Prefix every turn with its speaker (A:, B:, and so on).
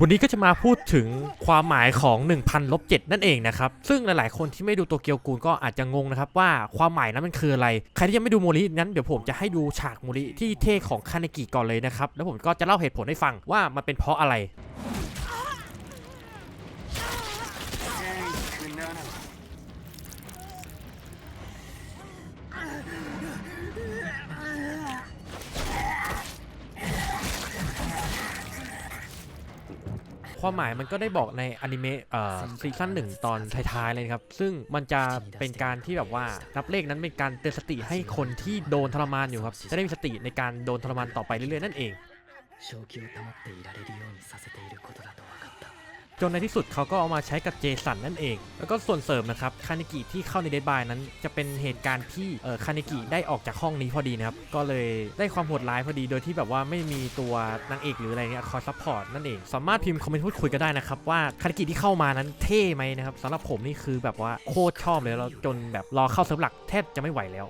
A: วันนี้ก็จะมาพูดถึงความหมายของ 1000ลบ7นั่นเองนะครับ ซึ่งหลาย ๆ คนที่ไม่ดูตัวเกียวกูลก็อาจจะงงนะครับว่าความหมายนั้นมันคืออะไร ใครที่ยังไม่ดูโมรินั้นเดี๋ยวผมจะให้ดูฉากโมริที่เท่ของคาเนกิก่อนเลยนะครับ แล้วผมก็จะเล่าเหตุผลให้ฟังว่ามันเป็นเพราะอะไร ความหมายมันก็ได้บอกในอนิเมะเอ่อซีซั่นหนึ่งตอนท้ายๆเลยครับ ซึ่งมันจะเป็นการที่แบบว่านับเลขนั้นเป็นการเตือนสติให้คนที่โดนทรมานอยู่ครับ จะได้มีสติในการโดนทรมานต่อไปเรื่อยๆนั่นเอง จนในที่สุดเขาก็เอามาใช้กับเจสันนั่นเอง แล้วก็ส่วนเสริมนะครับคานิกิที่เข้าในเดดบายนั้น จะเป็นเหตุการณ์ที่เออคานิกิได้ออกจากห้องนี้พอดีนะครับ ก็เลยได้ความโหดร้ายพอดี โดยที่แบบว่าไม่มีตัวนางเอกหรืออะไรเงี้ยคอยซัพพอร์ตนั่นเอง สามารถพิมพ์คอมเมนต์พูดคุยกันได้นะครับว่าคานิกิที่เข้ามานั้นเท่ไหมนะครับสำหรับผมนี่คือแบบว่าโคตรชอบเลยแล้วจนแบบรอเข้าเซิร์ฟหลักแทบจะไม่ไหวแล้ว